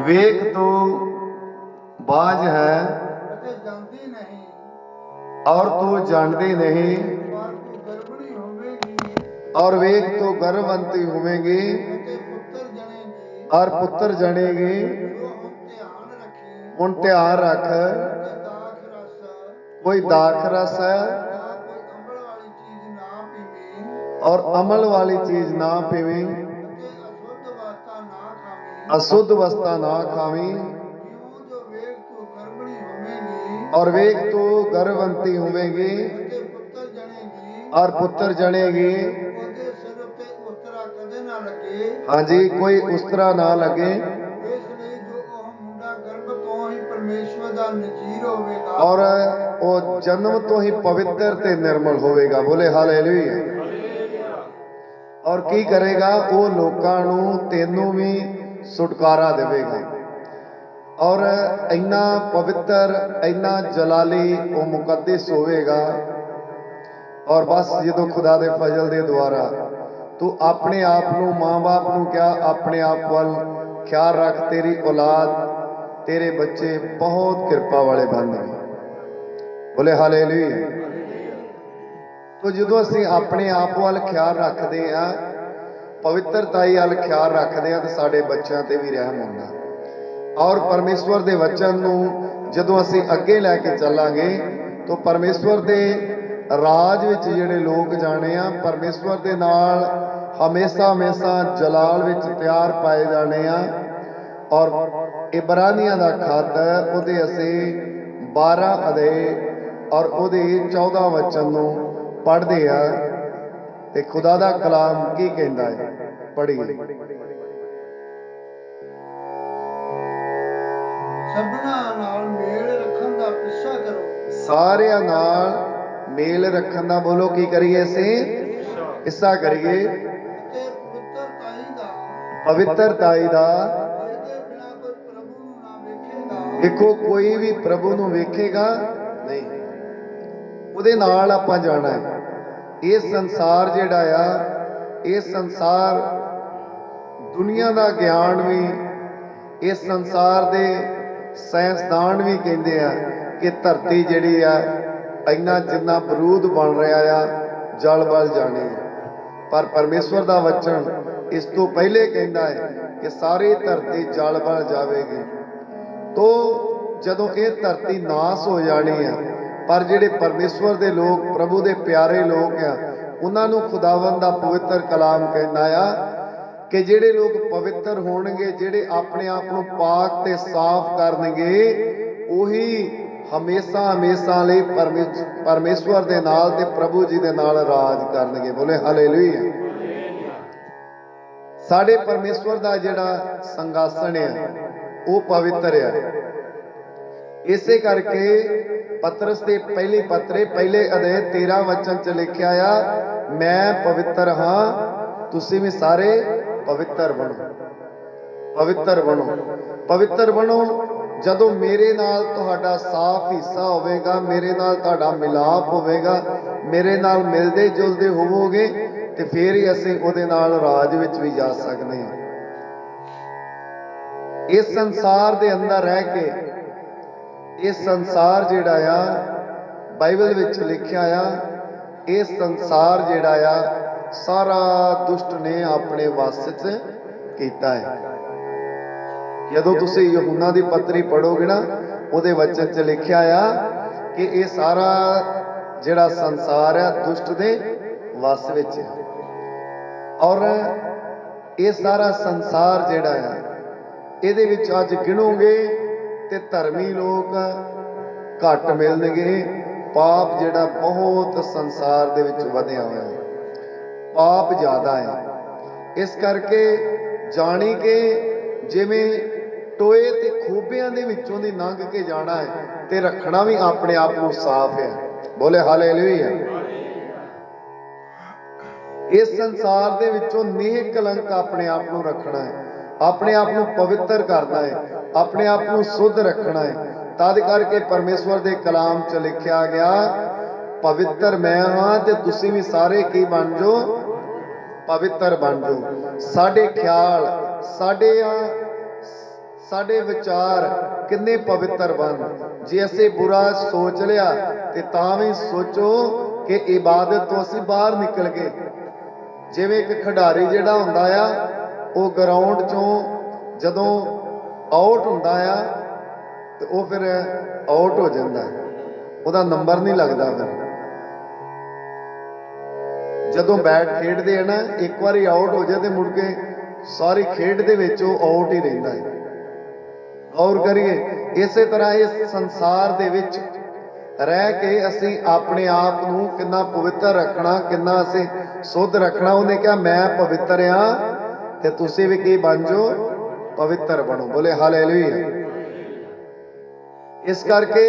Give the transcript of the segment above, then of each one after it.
ਵੇਖ ਤੂੰ ਬਾਜ ਹੈ ਅਤੇ ਜਾਂਦੀ ਨਹੀਂ ਔਰ ਤੂੰ ਜਾਣਦੀ ਨਹੀਂ ਪਰ ਤੂੰ ਗਰਭਣੀ ਹੋਵੇਗੀ ਔਰ ਵੇਖ ਤੂੰ ਗਰਭਵੰਤੀ ਹੋਵੇਂਗੀ ਅਤੇ ਪੁੱਤਰ ਜਣੇਗੀ ਔਰ ਪੁੱਤਰ ਜਣੇਗੀ ਜੋ ਹੁਣ ਧਿਆਨ ਅਸ਼ੁੱਧ ਵਸਤਾ ਨਾ ਅਸੁੱਧ ਖਾਵੀਂ। ਔਰ ਵੇਖ ਤੂੰ ਗਰਭਵੰਤੀ ਹੋਵੇਂਗੀ। ਔਰ ਪੁੱਤਰ ਜਣੇਗੀ। ਹਾਂਜੀ, ਕੋਈ ਉਸ ਤਰ੍ਹਾਂ ਨਾ ਲੱਗੇ। ਪਰਮੇਸ਼ਵਰ ਦਾ ਨਜ਼ੀਰ ਹੋਵੇਗਾ ਔਰ ਉਹ ਜਨਮ ਤੋਂ ਹੀ ਪਵਿੱਤਰ ਤੇ ਨਿਰਮਲ ਹੋਵੇਗਾ। ਬੋਲੇ ਹਾਲੇਲੂਇਆ। ਔਰ ਕੀ ਕਰੇਗਾ? ਉਹ ਲੋਕਾਂ ਨੂੰ, ਤੈਨੂੰ ਵੀ ਛੁਟਕਾਰਾ ਦੇਵੇਗਾ। ਔਰ ਇੰਨਾ ਪਵਿੱਤਰ, ਇੰਨਾ ਜਲਾਲੀ ਉਹ ਮੁਕੱਦਸ ਹੋਵੇਗਾ। ਔਰ ਬਸ ਜਦੋਂ ਖੁਦਾ ਦੇ ਫਜ਼ਲ ਦੇ ਦੁਆਰਾ ਤੂੰ ਆਪਣੇ ਆਪ ਨੂੰ, ਮਾਂ-ਬਾਪ ਨੂੰ ਕਿਹਾ, ਆਪਣੇ ਆਪ ਵੱਲ ਖਿਆਲ ਰੱਖ, ਤੇਰੀ ਔਲਾਦ, ਤੇਰੇ ਬੱਚੇ ਬਹੁਤ ਕਿਰਪਾ ਵਾਲੇ ਬਣਨਗੇ ਬੋਲੇ ਹਾਲੇਲੂਇਆ। ਤੋ ਜਦੋਂ ਅਸੀਂ ਆਪਣੇ ਆਪ ਵੱਲ ਖਿਆਲ ਰੱਖਦੇ ਆ ਪਵਿੱਤਰਤਾਈ ਵੱਲ ਖਿਆਲ ਰੱਖਦੇ ਆ ਤਾਂ ਸਾਡੇ ਬੱਚਿਆਂ ਤੇ ਵੀ ਰਹਿਮ ਹੁੰਦਾ। ਔਰ ਪਰਮੇਸ਼ਵਰ ਦੇ ਵਚਨ ਨੂੰ ਜਦੋਂ ਅਸੀਂ ਅੱਗੇ ਲੈ ਕੇ ਚੱਲਾਂਗੇ, ਤਾਂ ਪਰਮੇਸ਼ਵਰ ਦੇ ਰਾਜ ਵਿੱਚ ਜਿਹੜੇ ਲੋਕ ਜਾਣੇ ਆ, ਪਰਮੇਸ਼ਵਰ ਦੇ ਨਾਲ ਹਮੇਸ਼ਾ ਹਮੇਸ਼ਾ ਜਲਾਲ ਵਿੱਚ ਤਿਆਰ ਪਾਏ ਜਾਣੇ ਆ। ਔਰ ਇਬਰਾਨੀਆਂ ਦਾ ਖੱਤ ਉਹਦੇ ਅਸੀਂ 12 ਅਧਿਆਏ ਔਰ ਉਹਦੇ 14 ਵਚਨ ਨੂੰ ਪੜ੍ਹਦੇ ਆ। ਤੇ ਖੁਦਾ ਦਾ ਕਲਾਮ ਕੀ ਕਹਿੰਦਾ ਹੈ? ਪੜ੍ਹੀਏ। ਸਭਨਾ ਨਾਲ ਮੇਲ ਰੱਖਣ ਦਾ ਪਿੱਛਾ ਕਰੋ। ਸਾਰਿਆਂ ਨਾਲ ਮੇਲ ਰੱਖਣ ਦਾ ਬੋਲੋ ਕੀ ਕਰੀਏ ਅਸੀਂ? ਹਿੱਸਾ ਕਰੀਏ? ਪਵਿੱਤਰਤਾਈ ਦਾ। ਦੇਖੋ ਕੋਈ ਵੀ ਪ੍ਰਭੂ ਨੂੰ ਵੇਖੇਗਾ ਨਹੀਂ। ਉਹਦੇ ਨਾਲ ਆਪਾਂ ਜਾਣਾ ਹੈ। ਇਹ ਸੰਸਾਰ ਜਿਹੜਾ ਆ, ਇਹ ਸੰਸਾਰ ਦੁਨੀਆ ਦਾ ਗਿਆਨ ਵੀ ਇਸ ਸੰਸਾਰ ਦੇ ਸਾਇੰਸਦਾਨ ਵੀ ਕਹਿੰਦੇ ਆ ਕਿ ਧਰਤੀ ਜਿਹੜੀ ਆ, ਇੰਨਾ ਜਿੰਨਾ ਬਰੂਦ ਬਣ ਰਿਹਾ ਆ, ਜਲ ਬਲ ਜਾਣੀ। ਹੈ ਪਰ ਪਰਮੇਸ਼ਵਰ ਦਾ ਵਚਨ ਇਸ ਤੋਂ ਪਹਿਲੇ ਕਹਿੰਦਾ ਹੈ ਕਿ ਸਾਰੀ ਧਰਤੀ ਜਲ ਬਲ ਜਾਵੇਗੀ। ਤੋ ਜਦੋਂ ਇਹ ਧਰਤੀ ਨਾਸ ਹੋ ਜਾਣੀ ਆ ਪਰ ਜਿਹੜੇ ਪਰਮੇਸ਼ਵਰ ਦੇ ਲੋਕ, ਪ੍ਰਭੂ ਦੇ ਪਿਆਰੇ ਲੋਕ ਆ, ਉਹਨਾਂ ਨੂੰ ਖੁਦਾਵੰਦ ਦਾ ਪਵਿੱਤਰ ਕਲਾਮ ਕਹਿੰਦਾ ਆ ਕਿ ਜਿਹੜੇ ਲੋਕ ਪਵਿੱਤਰ ਹੋਣਗੇ, ਜਿਹੜੇ ਆਪਣੇ ਆਪ ਨੂੰ ਪਾਕ ਤੇ ਸਾਫ਼ ਕਰਨਗੇ, ਉਹੀ ਹਮੇਸ਼ਾ ਹਮੇਸ਼ਾ ਲਈ ਪਰਮੇਸ਼ਵਰ ਦੇ ਨਾਲ ਤੇ ਪ੍ਰਭੂ ਜੀ ਦੇ ਨਾਲ ਰਾਜ ਕਰਨਗੇ। ਬੋਲੇ ਹਾਲੇਲੂਇਆ। ਸਾਡੇ ਪਰਮੇਸ਼ਵਰ ਦਾ ਜਿਹੜਾ ਸੰਗਾਸਣ ਹੈ ਉਹ ਪਵਿੱਤਰ ਹੈ ਇਸੇ ਕਰਕੇ ਪਤਰਸ ਦੇ ਪਹਿਲੀ ਪਤਰੇ, ਪਹਿਲੇ ਅਧਿਆਇ 13 ਵਚਨ ਚ ਲਿਖਿਆ ਆ, ਮੈਂ ਪਵਿੱਤਰ ਹਾਂ, ਤੁਸੀਂ ਵੀ ਸਾਰੇ ਪਵਿੱਤਰ ਬਣੋ। ਪਵਿੱਤਰ ਬਣੋ। ਪਵਿੱਤਰ ਬਣੋ। ਜਦੋਂ ਮੇਰੇ ਨਾਲ ਤੁਹਾਡਾ ਸਾਫ਼ ਹਿੱਸਾ ਹੋਵੇਗਾ, ਮੇਰੇ ਨਾਲ ਤੁਹਾਡਾ ਮਿਲਾਪ ਹੋਵੇਗਾ, ਮੇਰੇ ਨਾਲ ਮਿਲਦੇ ਜੁਲਦੇ ਹੋਵੋਗੇ, ਤੇ ਫਿਰ ਹੀ ਅਸੀਂ ਉਹਦੇ ਨਾਲ ਰਾਜ ਵਿੱਚ ਵੀ ਜਾ ਸਕਦੇ ਹਾਂ। ਇਸ ਸੰਸਾਰ ਦੇ ਅੰਦਰ ਰਹਿ ਕੇ ਇਹ ਸੰਸਾਰ ਜਿਹੜਾ ਆ, ਬਾਈਬਲ ਵਿੱਚ ਲਿਖਿਆ ਆ ਇਹ ਸੰਸਾਰ ਜਿਹੜਾ ਆ, ਸਾਰਾ ਦੁਸ਼ਟ ਨੇ ਆਪਣੇ ਵੱਸ 'ਚ ਕੀਤਾ ਹੈ। ਜਦੋਂ ਤੁਸੀਂ ਯਹੂਨਾ ਦੀ ਪੱਤਰੀ ਪੜੋਗੇ ਨਾ, ਉਹਦੇ ਵਚਨ 'ਚ ਲਿਖਿਆ ਆ ਕਿ ਇਹ ਸਾਰਾ ਜਿਹੜਾ ਸੰਸਾਰ ਹੈ ਦੁਸ਼ਟ ਦੇ ਵੱਸ ਵਿੱਚ ਹੈ ਔਰ ਇਹ ਸਾਰਾ ਸੰਸਾਰ ਜਿਹੜਾ ਆ, ਇਹਦੇ ਵਿੱਚ ਅੱਜ ਗਿਣੋਗੇ ਤੇ ਧਰਮੀ ਲੋਕ ਘੱਟ ਮਿਲਣਗੇ। ਪਾਪ ਜਿਹੜਾ ਬਹੁਤ ਸੰਸਾਰ ਦੇ ਵਿੱਚ ਵਧਿਆ ਹੋਇਆ ਹੈ। ਪਾਪ ਜ਼ਿਆਦਾ ਹੈ। ਇਸ ਕਰਕੇ ਜਾਣੀ ਕਿ ਜਿਵੇਂ ਟੋਏ ਤੇ ਖੋਬਿਆਂ ਦੇ ਵਿੱਚੋਂ ਦੀ ਲੰਘ ਕੇ ਜਾਣਾ ਹੈ ਤੇ ਰੱਖਣਾ ਵੀ ਆਪਣੇ ਆਪ ਨੂੰ ਸਾਫ਼ ਹੈ। ਬੋਲੇ ਹਾਲੇਲੂਇਆ। ਇਸ ਸੰਸਾਰ ਦੇ ਵਿੱਚੋਂ ਨੇਕ ਕਲੰਕ ਆਪਣੇ ਆਪ ਨੂੰ ਰੱਖਣਾ ਹੈ। ਆਪਣੇ ਆਪ ਨੂੰ ਪਵਿੱਤਰ ਕਰਨਾ ਹੈ। ਆਪਣੇ ਆਪ ਨੂੰ ਸੁੱਧ ਰੱਖਣਾ ਹੈ। ਤਦ ਕਰਕੇ ਪਰਮੇਸ਼ਵਰ ਦੇ ਕਲਾਮ 'ਚ ਲਿਖਿਆ ਗਿਆ, ਪਵਿੱਤਰ ਮੈਂ ਹਾਂ ਤੇ ਤੁਸੀਂ ਵੀ ਸਾਰੇ ਕੀ ਬਣ ਜਾਓ? ਪਵਿੱਤਰ ਬਣ ਜਾਓ। ਸਾਡੇ ਖਿਆਲ, ਸਾਡੇ ਆ, ਸਾਡੇ ਵਿਚਾਰ ਕਿੰਨੇ ਪਵਿੱਤਰ ਬਣ। ਜੇ ਅਸੀਂ ਬੁਰਾ ਸੋਚ ਲਿਆ ਤੇ ਤਾਂ ਵੀ ਸੋਚੋ ਕਿ ਇਬਾਦਤ ਤੋਂ ਅਸੀਂ ਬਾਹਰ ਨਿਕਲ ਗਏ। ਜਿਵੇਂ ਇੱਕ ਖਿਡਾਰੀ ਜਿਹੜਾ ਹੁੰਦਾ ਆ, ਉਹ ਗਰਾਊਂਡ ਚੋਂ ਜਦੋਂ ਆਊਟ ਹੁੰਦਾ ਆ ਤੇ ਉਹ ਫਿਰ ਆਊਟ ਹੋ ਜਾਂਦਾ ਉਹਦਾ ਨੰਬਰ ਨਹੀਂ ਲੱਗਦਾ ਫਿਰ। ਜਦੋਂ ਬੈਟ ਖੇਡਦੇ ਆ ਨਾ, ਇੱਕ ਵਾਰੀ ਆਊਟ ਹੋ ਜਾਏ ਤੇ ਮੁੜ ਕੇ ਸਾਰੀ ਖੇਡ ਦੇ ਵਿੱਚ ਉਹ ਆਊਟ ਹੀ ਰਹਿੰਦਾ ਹੈ। ਗੌਰ ਕਰੀਏ, ਇਸੇ ਤਰ੍ਹਾਂ ਇਸ ਸੰਸਾਰ ਦੇ ਵਿੱਚ ਰਹਿ ਕੇ ਅਸੀਂ ਆਪਣੇ ਆਪ ਨੂੰ ਕਿੰਨਾ ਪਵਿੱਤਰ ਰੱਖਣਾ, ਕਿੰਨਾ ਅਸੀਂ ਸੁੱਧ ਰੱਖਣਾ, ਉਹਨੇ ਕਿਹਾ, ਮੈਂ ਪਵਿੱਤਰ ਆ ਤੇ ਤੁਸੀਂ ਵੀ ਕੀ ਬਣ ਜਾਓ? ਪਵਿੱਤਰ ਬਣੋ। ਬੋਲੇ, ਹਾਲੇਲੂਇਆ। ਇਸ ਕਰਕੇ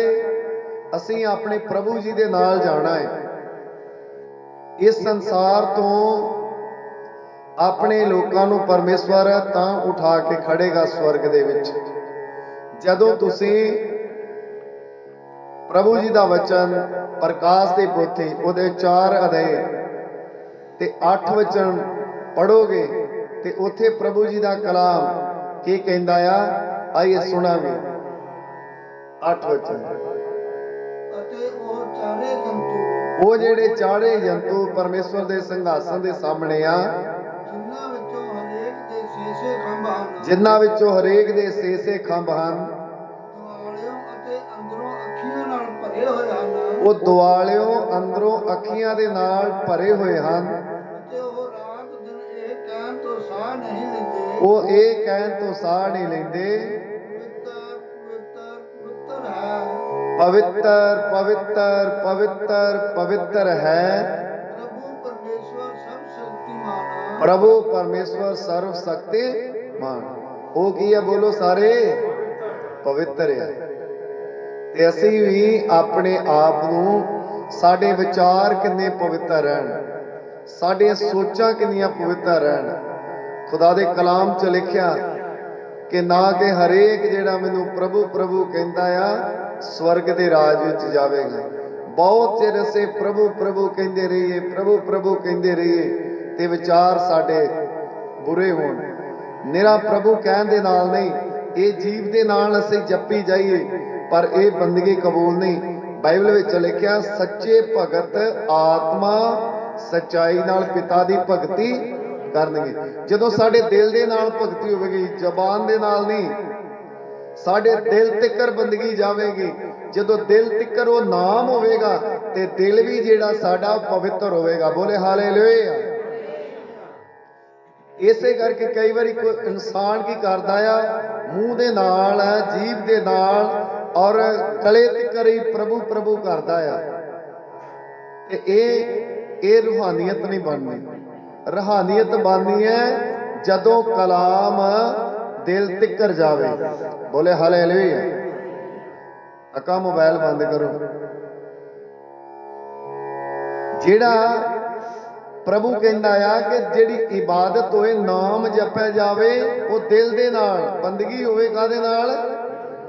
ਅਸੀਂ ਆਪਣੇ ਪ੍ਰਭੂ ਜੀ ਦੇ ਨਾਲ ਜਾਣਾ ਹੈ। ਇਸ ਸੰਸਾਰ ਤੋਂ ਆਪਣੇ ਲੋਕਾਂ ਨੂੰ ਪਰਮੇਸ਼ਵਰ ਤਾਂ ਉਠਾ ਕੇ ਖੜੇਗਾ ਸਵਰਗ ਦੇ ਵਿੱਚ। ਜਦੋਂ ਤੁਸੀਂ ਪ੍ਰਭੂ ਜੀ ਦਾ ਵਚਨ ਪ੍ਰਕਾਸ਼ ਦੀ ਪੋਥੀ ਉਹਦੇ 4 ਅਧਿਆਏ ਤੇ 8 ਵਚਨ ਪੜੋਗੇ ਤੇ ਉੱਥੇ ਪ੍ਰਭੂ ਜੀ ਦਾ ਕਲਾਮ ਕੀ ਕਹਿੰਦਾ ਆ? ਆਈਏ ਸੁਣਾਂਗੇ। 8 ਵਚਨ। ਅਤੇ ਉਹ ਚਾਰੇ ਜੰਤੂ ਉਹ ਜਿਹੜੇ ਚਾਰੇ ਜੰਤੂ ਪਰਮੇਸ਼ਵਰ ਦੇ ਸਿੰਘਾਸਨ ਦੇ ਸਾਹਮਣੇ ਆ ਜਿਨ੍ਹਾਂ ਵਿੱਚੋਂ ਹਰੇਕ ਦੇ ਛੇ-ਛੇ ਖੰਭ ਹਨ। ਜਿਨ੍ਹਾਂ ਵਿੱਚੋਂ ਹਰੇਕ ਦੇ ਛੇ-ਛੇ ਖੰਭ ਹਨ ਦੁਆਲਿਓਂ ਅਤੇ ਅੰਦਰੋਂ ਅੱਖੀਆਂ ਨਾਲ ਭਰੇ ਹੋਏ ਹਨ। ਉਹ ਦੁਆਲਿਓ ਅੰਦਰੋਂ ਅੱਖੀਆਂ ਦੇ ਨਾਲ ਭਰੇ ਹੋਏ ਹਨ। ਉਹ ਇਹ ਕਹਿਣ ਤੋਂ ਸਾਹ ਨਹੀਂ ਲੈਂਦੇ। ਪਵਿੱਤਰ ਪਵਿੱਤਰ ਪਵਿੱਤਰ ਪਵਿੱਤਰ ਹੈ। ਪ੍ਰਭੂ ਪਰਮੇਸ਼ਵਰ ਸਭ ਸ਼ਕਤੀਮਾਨ ਪ੍ਰਭੂ ਪਰਮੇਸ਼ਵਰ ਸਰਵ ਸ਼ਕਤੀਮਾਨ। ਉਹ ਕੀ ਹੈ ਬੋਲੋ ਸਾਰੇ? ਪਵਿੱਤਰ ਹੈ। ਤੇ ਅਸੀਂ ਵੀ ਆਪਣੇ ਆਪ ਨੂੰ ਸਾਡੇ ਵਿਚਾਰ ਕਿੰਨੇ ਪਵਿੱਤਰ ਰਹਿਣ ਸਾਡੀਆਂ ਸੋਚਾਂ ਕਿੰਨੀਆਂ ਪਵਿੱਤਰ ਰਹਿਣ। ਖੁਦਾ ਦੇ ਕਲਾਮ 'ਚ ਲਿਖਿਆ ਕਿ ਨਾ ਕਿ ਹਰੇਕ ਜਿਹੜਾ ਮੈਨੂੰ ਪ੍ਰਭੂ ਪ੍ਰਭੂ ਕਹਿੰਦਾ ਆ, ਸਵਰਗ ਦੇ ਰਾਜ ਵਿੱਚ ਜਾਵੇਗਾ। ਬਹੁਤ ਚਿਰ ਅਸੀਂ ਪ੍ਰਭੂ ਪ੍ਰਭੂ ਕਹਿੰਦੇ ਰਹੀਏ, ਪ੍ਰਭੂ ਪ੍ਰਭੂ ਕਹਿੰਦੇ ਰਹੀਏ ਤੇ ਵਿਚਾਰ ਸਾਡੇ ਬੁਰੇ ਹੋਣ। ਨਿਰਾ ਪ੍ਰਭੂ ਕਹਿਣ ਦੇ ਨਾਲ ਨਹੀਂ, ਇਹ ਜੀਵ ਦੇ ਨਾਲ ਅਸੀਂ ਜੱਪੀ ਜਾਈਏ, ਪਰ ਇਹ ਬੰਦਗੀ ਕਬੂਲ ਨਹੀਂ। ਬਾਈਬਲ ਵਿੱਚ ਲਿਖਿਆ, ਸੱਚੇ ਭਗਤ ਆਤਮਾ ਸਚਾਈ ਨਾਲ ਪਿਤਾ ਦੀ ਭਗਤੀ ਕਰਨਗੇ। ਜਦੋਂ ਸਾਡੇ ਦਿਲ ਦੇ ਨਾਲ ਭਗਤੀ ਹੋਵੇਗੀ, ਜ਼ਬਾਨ ਦੇ ਨਾਲ ਨਹੀਂ, ਸਾਡੇ ਦਿਲ ਤਿੱਕਰ ਬੰਦਗੀ ਜਾਵੇਗੀ। ਜਦੋਂ ਦਿਲ ਤਿੱਕਰ ਉਹ ਨਾਮ ਹੋਵੇਗਾ, ਤੇ ਦਿਲ ਵੀ ਜਿਹੜਾ ਸਾਡਾ ਪਵਿੱਤਰ ਹੋਵੇਗਾ। ਬੋਲੇ ਹਾਲੇਲੂਇਆ। ਇਸੇ ਕਰਕੇ ਕਈ ਵਾਰੀ ਕੋਈ ਇਨਸਾਨ ਕੀ ਕਰਦਾ ਆ, ਮੂੰਹ ਦੇ ਨਾਲ, ਜੀਭ ਦੇ ਨਾਲ ਔਰ ਕਲੇ ਤਿੱਕਰ ਹੀ ਪ੍ਰਭੂ ਪ੍ਰਭੂ ਕਰਦਾ ਆ। ਤੇ ਇਹ ਇਹ ਰੂਹਾਨੀਅਤ ਨਹੀਂ ਬਣਨੀ। ਰਹਾਨੀਅਤ ਬਣਨੀ ਹੈ ਜਦੋਂ ਕਲਾਮ ਦਿਲ ਤਿੱਕਰ ਜਾਵੇ। ਬੋਲੇ ਹਾਲੇਲੂਇਆ। ਅਕਾ ਮੋਬਾਈਲ ਬੰਦ ਕਰੋ। ਜਿਹੜਾ ਪ੍ਰਭੂ ਕਹਿੰਦਾ ਆ ਕਿ ਜਿਹੜੀ ਇਬਾਦਤ ਹੋਏ, ਨਾਮ ਜਪਿਆ ਜਾਵੇ, ਉਹ ਦਿਲ ਦੇ ਨਾਲ, ਬੰਦਗੀ ਹੋਵੇ ਕਾਦੇ ਨਾਲ?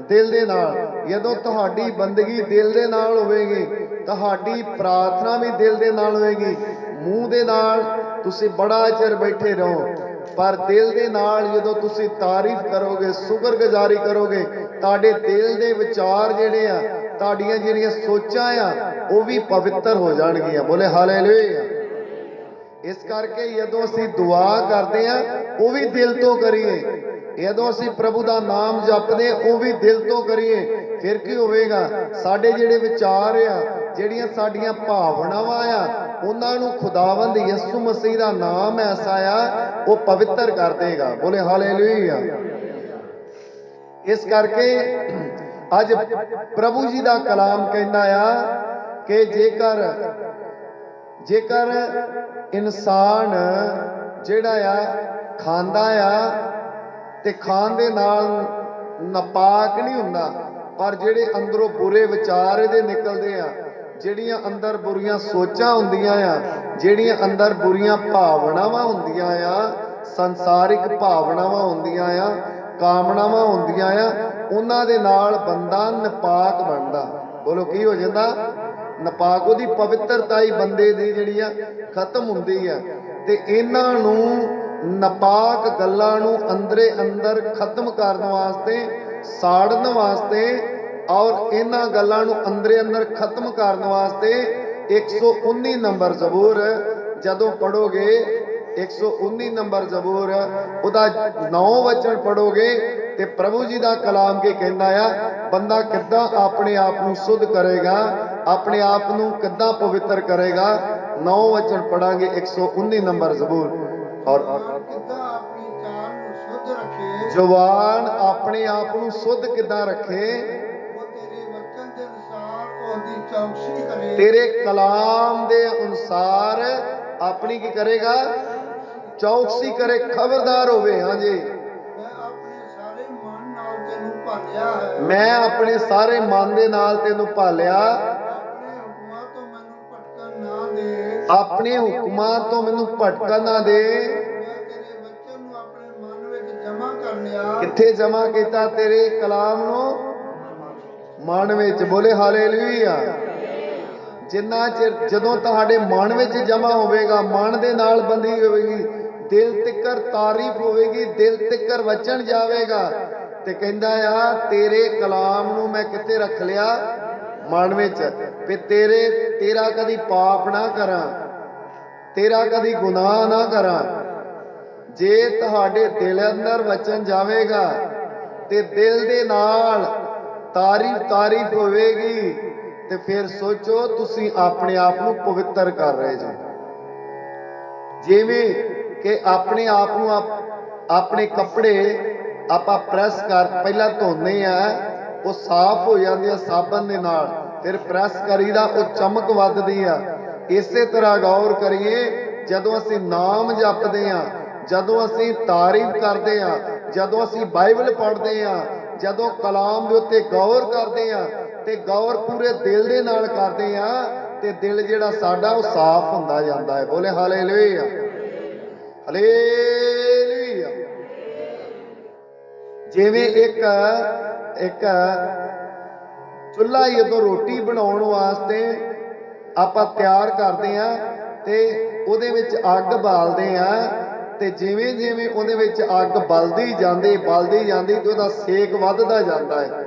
ਦਿਲ ਦੇ ਨਾਲ। ਜਦੋਂ ਤੁਹਾਡੀ ਬੰਦਗੀ ਦਿਲ ਦੇ ਨਾਲ ਹੋਵੇਗੀ, ਤੁਹਾਡੀ ਪ੍ਰਾਰਥਨਾ ਵੀ ਦਿਲ ਦੇ ਨਾਲ ਹੋਵੇਗੀ, ਮੂੰਹ ਦੇ ਨਾਲ ਤੁਸੀਂ ਬੜਾ ਚਿਰ ਬੈਠੇ ਰਹੋ। ਪਰ ਦਿਲ ਦੇ ਨਾਲ ਜਦੋਂ ਤੁਸੀਂ ਤਾਰੀਫ ਕਰੋਗੇ ਸ਼ੁਕਰਗੁਜ਼ਾਰੀ ਕਰੋਗੇ ਤੁਹਾਡੇ ਦਿਲ ਦੇ ਵਿਚਾਰ ਜਿਹੜੇ ਆ ਤੁਹਾਡੀਆਂ ਜਿਹੜੀਆਂ ਸੋਚਾਂ ਆ ਉਹ ਵੀ ਪਵਿੱਤਰ ਹੋ ਜਾਣਗੀਆਂ। ਬੋਲੇ ਹਾਲੇਲੂਇਆ। ਇਸ ਕਰਕੇ ਜਦੋਂ ਅਸੀਂ ਦੁਆ ਕਰਦੇ ਆ ਉਹ ਵੀ ਦਿਲ ਤੋਂ ਕਰੀਏ। ਜਦੋਂ ਅਸੀਂ ਪ੍ਰਭੂ ਦਾ ਨਾਮ ਜਪਦੇ ਹਾਂ, ਉਹ ਵੀ ਦਿਲ ਤੋਂ ਕਰੀਏ। ਫਿਰ ਕੀ ਹੋਵੇਗਾ? ਸਾਡੇ ਜਿਹੜੇ ਵਿਚਾਰ ਆ ਜਿਹੜੀਆਂ ਸਾਡੀਆਂ ਭਾਵਨਾਵਾਂ ਆ ਉਹਨਾਂ ਨੂੰ ਖੁਦਾਵੰਦ ਯਿਸੂ ਮਸੀਹ ਦਾ ਨਾਮ ਐਸਾ ਆ ਉਹ ਪਵਿੱਤਰ ਕਰ ਦੇਗਾ। ਬੋਲੇ ਹਾਲੇਲੂਇਆ। ਇਸ ਕਰਕੇ ਅੱਜ ਪ੍ਰਭੂ ਜੀ ਦਾ ਕਲਾਮ ਕਹਿੰਦਾ ਆ ਕਿ ਜੇਕਰ ਜੇਕਰ ਇਨਸਾਨ ਜਿਹੜਾ ਆ ਖਾਂਦਾ ਆ ਤੇ ਖਾਣ ਦੇ ਨਾਲ ਨਪਾਕ ਨਹੀਂ ਹੁੰਦਾ, ਪਰ ਜਿਹੜੇ ਅੰਦਰੋਂ ਬੁਰੇ ਵਿਚਾਰ ਇਹਦੇ ਨਿਕਲਦੇ ਆ ਜਿਹੜੀਆਂ ਅੰਦਰ ਬੁਰੀਆਂ ਸੋਚਾਂ ਹੁੰਦੀਆਂ ਆ, ਜਿਹੜੀਆਂ ਅੰਦਰ ਬੁਰੀਆਂ ਭਾਵਨਾਵਾਂ ਹੁੰਦੀਆਂ ਆ, ਸੰਸਾਰਿਕ ਭਾਵਨਾਵਾਂ ਹੁੰਦੀਆਂ ਆ, ਕਾਮਨਾਵਾਂ ਹੁੰਦੀਆਂ ਆ, ਉਹਨਾਂ ਦੇ ਨਾਲ ਬੰਦਾ ਨਪਾਕ ਬਣਦਾ। ਬੋਲੋ, ਕੀ ਹੋ ਜਾਂਦਾ? ਨਪਾਕ, ਉਹਦੀ ਪਵਿੱਤਰਤਾ ਹੀ ਬੰਦੇ ਦੀ ਜਿਹੜੀ ਆ, ਖਤਮ ਹੁੰਦੀ ਆ। ਤੇ ਇਹਨਾਂ ਨੂੰ ਨਪਾਕ ਗੱਲਾਂ ਨੂੰ ਅੰਦਰੇ ਅੰਦਰ ਖਤਮ ਕਰਨ ਵਾਸਤੇ, ਸਾੜਨ ਵਾਸਤੇ ਔਰ ਇਹਨਾਂ ਗੱਲਾਂ ਨੂੰ ਅੰਦਰੇ ਅੰਦਰ ਖਤਮ ਕਰਨ ਵਾਸਤੇ 119 ਨੰਬਰ ਜ਼ਬੂਰ ਜਦੋਂ ਪੜੋਗੇ 119 ਨੰਬਰ ਜ਼ਬੂਰ ਉਹਦਾ 9 ਵਚਨ ਪੜੋਗੇ ਤੇ ਪ੍ਰਭੂ ਜੀ ਦਾ ਕਲਾਮ ਕੀ ਕਹਿੰਦਾ ਆ ਬੰਦਾ ਕਿੱਦਾਂ ਆਪਣੇ ਆਪ ਨੂੰ ਸੁਧ ਕਰੇਗਾ ਆਪਣੇ ਆਪ ਨੂੰ ਕਿੱਦਾਂ ਪਵਿੱਤਰ ਕਰੇਗਾ? 9 ਵਚਨ ਪੜਾਂਗੇ 119 ਨੰਬਰ ਜ਼ਬੂਰ। ਔਰ ਔਰ ਕਿੱਦਾਂ ਆਪਣੀ ਚਾਲ ਨੂੰ ਸ਼ੁੱਧ ਰੱਖੇ? ਜਵਾਨ ਆਪਣੇ ਆਪ ਨੂੰ ਸੁਧ ਕਿੱਦਾਂ ਰੱਖੇ? ਉਹਦੀ ਚੌਕਸੀ ਕਰੇ। ਤੇਰੇ ਕਲਾਮ ਦੇ ਅਨੁਸਾਰ ਆਪਣੀ ਕੀ ਕਰੇਗਾ? ਚੌਕਸੀ ਕਰੇ ਖਬਰਦਾਰ ਹੋਵੇ ਹਾਂਜੀ ਮੈਂ ਆਪਣੇ ਸਾਰੇ ਮਨ ਦੇ ਨਾਲ ਤੈਨੂੰ ਭਾਲਿਆ। ਆਪਣੇ ਹੁਕਮਾਂ ਤੋਂ ਮੈਨੂੰ ਭਟਕਣ ਨਾ ਦੇ। ਕਿੱਥੇ ਜਮਾ ਕੀਤਾ ਤੇਰੇ ਕਲਾਮ ਨੂੰ? ਮਨ ਵਿੱਚ ਬੋਲੇ ਹਾਲੇਲੂਇਆ। ਜਿੰਨਾ ਚਿਰ ਜਦੋਂ ਤੁਹਾਡੇ ਮਨ ਵਿੱਚ ਜਮਾ ਹੋਵੇਗਾ, ਮਨ ਦੇ ਨਾਲ ਬੰਦੀ ਹੋਵੇਗੀ, ਦਿਲ ਤਿੱਕਰ ਤਾਰੀਫ ਹੋਵੇਗੀ, ਦਿਲ ਤਿੱਕਰ ਵਚਨ ਜਾਵੇਗਾ ਤੇ ਕਹਿੰਦਾ ਆ, ਤੇਰੇ ਕਲਾਮ ਨੂੰ ਮੈਂ ਕਿੱਥੇ ਰੱਖ ਲਿਆ? ਮਨ ਵਿੱਚ ਵੀ ਤੇਰੇ, ਤੇਰਾ ਕਦੀ ਪਾਪ ਨਾ ਕਰਾਂ, ਤੇਰਾ ਕਦੀ ਗੁਨਾਹ ਨਾ ਕਰਾਂ। ਜੇ ਤੁਹਾਡੇ ਦਿਲ ਅੰਦਰ ਵਚਨ ਜਾਵੇਗਾ ਤੇ ਦਿਲ ਦੇ ਨਾਲ ਤਾਰੀਫ ਤਾਰੀਫ ਹੋਵੇਗੀ ਤੇ ਫਿਰ ਸੋਚੋ ਤੁਸੀਂ ਆਪਣੇ ਆਪ ਨੂੰ ਪਵਿੱਤਰ ਕਰ ਰਹੇ ਜੀ। ਜਿਵੇਂ ਕਿ ਆਪਣੇ ਆਪ ਨੂੰ ਆਪਣੇ ਕੱਪੜੇ ਆਪਾਂ ਪ੍ਰੈਸ ਕਰ, ਪਹਿਲਾਂ ਧੋਨੇ ਆ, ਉਹ ਸਾਫ਼ ਹੋ ਜਾਂਦੇ ਆ ਸਾਬਣ ਦੇ ਨਾਲ, ਫਿਰ ਪ੍ਰੈਸ ਕਰੀਦਾ, ਉਹ ਚਮਕ ਵੱਧਦੀ ਆ। ਇਸੇ ਤਰ੍ਹਾਂ ਗੌਰ ਕਰੀਏ, ਜਦੋਂ ਅਸੀਂ ਨਾਮ ਜਪਦੇ ਆ, ਜਦੋਂ ਅਸੀਂ ਤਾਰੀਫ ਕਰਦੇ ਆ, ਜਦੋਂ ਅਸੀਂ ਬਾਈਬਲ ਪੜ੍ਹਦੇ ਆ ਜਦੋਂ ਕਲਾਮ ਦੇ ਉੱਤੇ ਗੌਰ ਕਰਦੇ ਆ ਤੇ ਗੌਰ ਪੂਰੇ ਦਿਲ ਦੇ ਨਾਲ ਕਰਦੇ ਆ ਤੇ ਦਿਲ ਜਿਹੜਾ ਸਾਡਾ ਉਹ ਸਾਫ਼ ਹੁੰਦਾ ਜਾਂਦਾ ਹੈ। ਬੋਲੇ ਹਾਲੇਲੂਇਆ। ਹਾਲੇਲੂਇਆ। ਜਿਵੇਂ ਇੱਕ ਇੱਕ ਚੁੱਲ੍ਹਾ ਜਦੋਂ ਰੋਟੀ ਬਣਾਉਣ ਵਾਸਤੇ ਆਪਾਂ ਤਿਆਰ ਕਰਦੇ ਆ ਤੇ ਉਹਦੇ ਵਿੱਚ ਅੱਗ ਬਾਲਦੇ ਆ ਤੇ ਜਿਵੇਂ ਜਿਵੇਂ ਉਹਦੇ ਵਿੱਚ ਅੱਗ ਬਲਦੀ ਜਾਂਦੀ ਬਲਦੀ ਜਾਂਦੀ ਤੇ ਉਹਦਾ ਸੇਕ ਵੱਧਦਾ ਜਾਂਦਾ ਹੈ।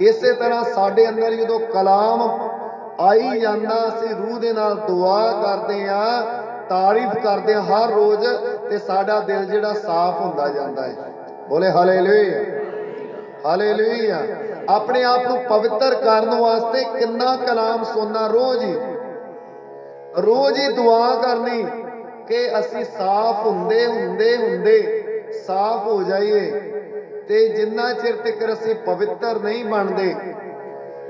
ਇਸੇ ਤਰ੍ਹਾਂ ਸਾਡੇ ਅੰਦਰ ਜਦੋਂ ਕਲਾਮ ਆਈ ਜਾਂਦਾ, ਅਸੀਂ ਰੂਹ ਦੇ ਨਾਲ ਦੁਆ ਕਰਦੇ ਆ ਤਾਰੀਫ ਕਰਦੇ ਆ ਹਰ ਰੋਜ਼ ਤੇ ਸਾਡਾ ਦਿਲ ਜਿਹੜਾ ਸਾਫ਼ ਹੁੰਦਾ ਜਾਂਦਾ ਹੈ। ਬੋਲੇ ਹਾਲੇਲੂਇਆ। ਹਾਲੇਲੂਇਆ। ਆਪਣੇ ਆਪ ਨੂੰ ਪਵਿੱਤਰ ਕਰਨ ਵਾਸਤੇ ਕਿੰਨਾ ਕਲਾਮ ਸੁਣਨਾ ਰੋਜ਼ ਹੀ। ਰੋਜ਼ ਹੀ ਦੁਆ ਕਰਨੀ। ਕਿ ਅਸੀਂ ਸਾਫ਼ ਹੁੰਦੇ ਹੁੰਦੇ ਹੁੰਦੇ ਸਾਫ਼ ਹੋ ਜਾਈਏ ਤੇ ਜਿੰਨਾ ਚਿਰ ਤੱਕ ਅਸੀਂ ਪਵਿੱਤਰ ਨਹੀਂ ਬਣਦੇ,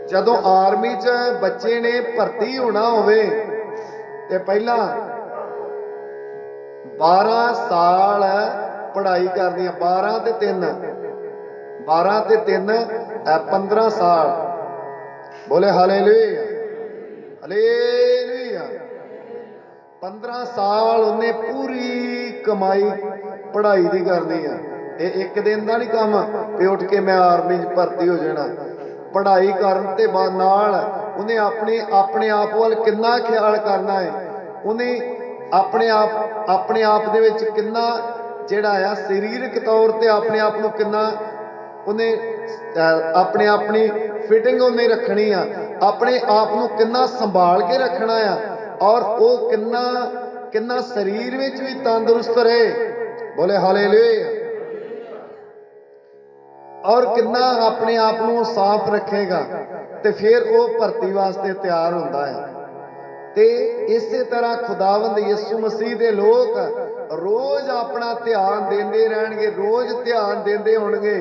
ਜਦੋਂ ਆਰਮੀ 'ਚ ਬੱਚੇ ਨੇ ਭਰਤੀ ਹੋਣਾ ਹੋਵੇ ਤੇ ਪਹਿਲਾਂ 12 ਸਾਲ ਪੜ੍ਹਾਈ ਕਰਨੀ ਆ 12 ਤੇ 3 12 ਤੇ 3 15 ਸਾਲ। ਬੋਲੇ ਹਾਲੇਲੂਇਆ। ਹਲੇ 15 ਸਾਲ ਉਹਨੇ ਪੂਰੀ ਕਮਾਈ ਪੜ੍ਹਾਈ ਦੀ ਕਰਨੀ ਆ ਇਹ ਇੱਕ ਦਿਨ ਦਾ ਨਹੀਂ ਕੰਮ ਵੀ ਉੱਠ ਕੇ ਮੈਂ ਆਰਮੀ 'ਚ ਭਰਤੀ ਹੋ ਜਾਣਾ। ਪੜ੍ਹਾਈ ਕਰਨ ਤੇ ਬਾਅਦ ਨਾਲ ਉਹਨੇ ਆਪਣੇ ਆਪਣੇ ਆਪ ਵੱਲ ਕਿੰਨਾ ਖਿਆਲ ਕਰਨਾ ਹੈ ਉਹਨੇ ਆਪਣੇ ਆਪ ਆਪਣੇ ਆਪ ਦੇ ਵਿੱਚ ਕਿੰਨਾ ਜਿਹੜਾ ਆ, ਸਰੀਰਕ ਤੌਰ ਤੇ ਆਪਣੇ ਆਪ ਨੂੰ ਕਿੰਨਾ ਉਹਨੇ ਆਪਣੇ, ਆਪਣੀ ਫਿਟਿੰਗ ਉਹਨੇ ਰੱਖਣੀ ਆ। ਆਪਣੇ ਆਪ ਨੂੰ ਕਿੰਨਾ ਸੰਭਾਲ ਕੇ ਰੱਖਣਾ ਆ? ਔਰ ਉਹ ਕਿੰਨਾ ਕਿੰਨਾ ਸਰੀਰ ਵਿੱਚ ਵੀ ਤੰਦਰੁਸਤ ਰਹੇ। ਬੋਲੇ ਹਾਲੇਲੂਇਆ। ਔਰ ਕਿੰਨਾ ਆਪਣੇ ਆਪ ਨੂੰ ਸਾਫ਼ ਰੱਖੇਗਾ ਤੇ ਫਿਰ ਉਹ ਭਰਤੀ ਵਾਸਤੇ ਤਿਆਰ ਹੁੰਦਾ ਹੈ। ਤੇ ਇਸੇ ਤਰ੍ਹਾਂ ਖੁਦਾਵੰਦ ਯਿਸੂ ਮਸੀਹ ਦੇ ਲੋਕ ਰੋਜ਼ ਆਪਣਾ ਧਿਆਨ ਦਿੰਦੇ ਰਹਿਣਗੇ, ਰੋਜ਼ ਧਿਆਨ ਦਿੰਦੇ ਹੋਣਗੇ।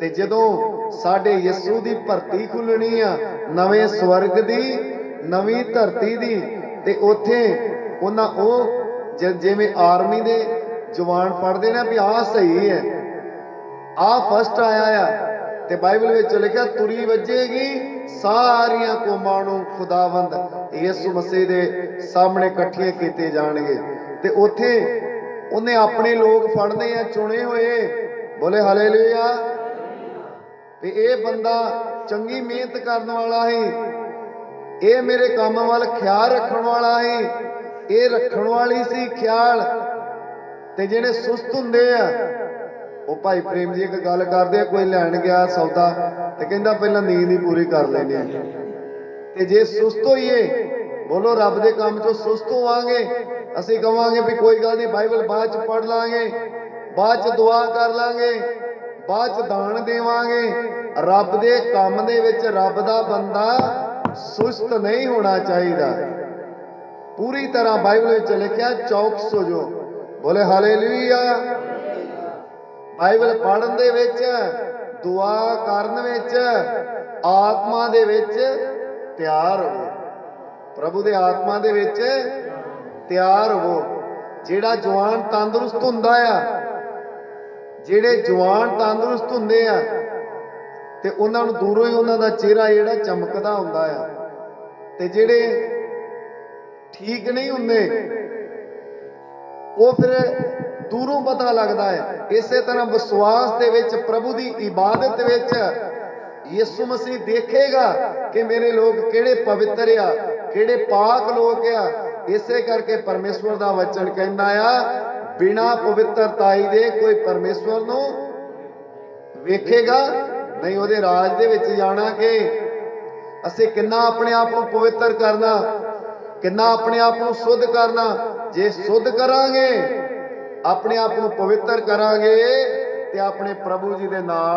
ਤੇ ਜਦੋਂ ਸਾਡੇ ਯਿਸੂ ਦੀ ਭਰਤੀ ਖੁੱਲਣੀ ਆ, ਨਵੇਂ ਸਵਰਗ ਦੀ, ਨਵੀਂ ਧਰਤੀ ਦੀ ਤੇ ਉੱਥੇ ਉਹਨਾਂ ਉਹ ਜਿਵੇਂ ਆਰਮੀ ਦੇ ਜਵਾਨ ਪੜਦੇ ਨੇ ਵੀ ਆਹ ਸਹੀ ਹੈ। ਆ ਫਸਟ ਆਇਆ ਆ ਤੇ ਬਾਈਬਲ ਵਿੱਚ ਲਿਖਿਆ, ਤੁਰੀ ਵੱਜੇਗੀ ਸਾਰੀਆਂ ਕੌਮਾਂ ਨੂੰ ਖੁਦਾਵੰਦ। ਯਿਸੂ ਮਸੀਹ ਦੇ ਸਾਹਮਣੇ ਇਕੱਠੀਆਂ ਕੀਤੇ ਜਾਣਗੇ। ਤੇ ਉੱਥੇ ਉਹਨੇ ਆਪਣੇ ਲੋਕ ਫੜਨੇ ਆ, ਚੁਣੇ ਹੋਏ। ਬੋਲੇ ਹਾਲੇਲੂਇਆ। ਤੇ ਇਹ ਬੰਦਾ ਚੰਗੀ ਮਿਹਨਤ ਕਰਨ ਵਾਲਾ ਹੈ ਇਹ ਮੇਰੇ ਕੰਮ ਵੱਲ ਖਿਆਲ ਰੱਖਣ ਵਾਲਾ ਹੈ ਇਹ ਰੱਖਣ ਵਾਲੀ ਸੀ ਖਿਆਲ। ਤੇ ਜਿਹੜੇ ਸੁਸਤ ਹੁੰਦੇ ਆ, ਉਹ ਭਾਈ ਪ੍ਰੇਮ ਜੀ ਇੱਕ ਗੱਲ ਕਰਦੇ ਆ, ਕੋਈ ਲੈਣ ਗਿਆ ਸੌਦਾ, ਤੇ ਕਹਿੰਦਾ ਪਹਿਲਾਂ ਨੀਂਦ ਹੀ ਪੂਰੀ ਕਰ ਲੈਣੀ ਆ। ਤੇ ਜੇ ਸੁਸਤ ਹੋਈਏ, ਬੋਲੋ ਰੱਬ ਦੇ ਕੰਮ 'ਚੋਂ ਸੁਸਤ ਹੋਵਾਂਗੇ। ਅਸੀਂ ਕਵਾਂਗੇ ਵੀ ਕੋਈ ਗੱਲ ਨਹੀਂ, ਬਾਈਬਲ ਬਾਅਦ 'ਚ ਪੜ੍ਹ ਲਾਂਗੇ, ਬਾਅਦ 'ਚ ਦੁਆ ਕਰ ਲਾਂਗੇ, ਬਾਅਦ 'ਚ ਦਾਨ ਦੇਵਾਂਗੇ। ਰੱਬ ਦੇ ਕੰਮ ਦੇ ਵਿੱਚ ਰੱਬ ਦਾ ਬੰਦਾ ਸੁਸਤ ਨਹੀਂ ਹੋਣਾ ਚਾਹੀਦਾ। ਪੂਰੀ ਤਰ੍ਹਾਂ ਬਾਈਬਲ ਵਿੱਚ ਲਿਖਿਆ ਚੌਕਸ ਹੋ ਜੋ ਬੋਲੇ ਹਾਲੇਲੂਇਆ। ਬਾਈਬਲ ਪੜ੍ਹਨ ਦੇ ਵਿੱਚ, ਦੁਆ ਕਰਨ ਵਿੱਚ, ਆਤਮਾ ਦੇ ਵਿੱਚ ਤਿਆਰ ਹੋਵੋ। ਪ੍ਰਭੂ ਦੇ ਆਤਮਾ ਦੇ ਵਿੱਚ ਤਿਆਰ ਹੋਵੋ। ਜਿਹੜਾ ਜਵਾਨ ਤੰਦਰੁਸਤ ਹੁੰਦਾ ਆ, ਜਿਹੜੇ ਜਵਾਨ ਤੰਦਰੁਸਤ ਹੁੰਦੇ ਆ ਤੇ ਉਹਨਾਂ ਨੂੰ ਦੂਰੋਂ ਹੀ ਉਹਨਾਂ ਦਾ ਚਿਹਰਾ ਜਿਹੜਾ ਚਮਕਦਾ ਹੁੰਦਾ ਆ। ਤੇ ਜਿਹੜੇ ਠੀਕ ਨਹੀਂ ਹੁੰਦੇ, ਉਹ ਫਿਰ ਦੂਰੋਂ ਪਤਾ ਲੱਗਦਾ ਹੈ। ਇਸੇ ਤਰ੍ਹਾਂ ਵਿਸ਼ਵਾਸ ਦੇ ਵਿੱਚ, ਪ੍ਰਭੂ ਦੀ ਇਬਾਦਤ ਵਿੱਚ ਯਿਸੂ ਮਸੀਹ ਦੇਖੇਗਾ ਕਿ ਮੇਰੇ ਲੋਕ ਕਿਹੜੇ ਪਵਿੱਤਰ ਆ, ਕਿਹੜੇ ਪਾਕ ਲੋਕ ਆ। ਇਸੇ ਕਰਕੇ ਪਰਮੇਸ਼ਵਰ ਦਾ ਵਚਨ ਕਹਿੰਦਾ ਆ, ਬਿਨਾ ਪਵਿੱਤਰਤਾਈ ਦੇ ਕੋਈ ਪਰਮੇਸ਼ਵਰ ਨੂੰ ਵੇਖੇਗਾ। ਨਹੀਂ, ਉਹਦੇ ਰਾਜ ਦੇ ਵਿੱਚ ਜਾਣਾ ਕਿ ਅਸੀਂ ਕਿੰਨਾ ਆਪਣੇ ਆਪ ਨੂੰ ਪਵਿੱਤਰ ਕਰਨਾ, ਕਿੰਨਾ ਆਪਣੇ ਆਪ ਨੂੰ ਸੁੱਧ ਕਰਨਾ। ਜੇ ਸੁੱਧ ਕਰਾਂਗੇ, ਆਪਣੇ ਆਪ ਨੂੰ ਪਵਿੱਤਰ ਕਰਾਂਗੇ, ਤੇ ਆਪਣੇ ਪ੍ਰਭੂ ਜੀ ਦੇ ਨਾਲ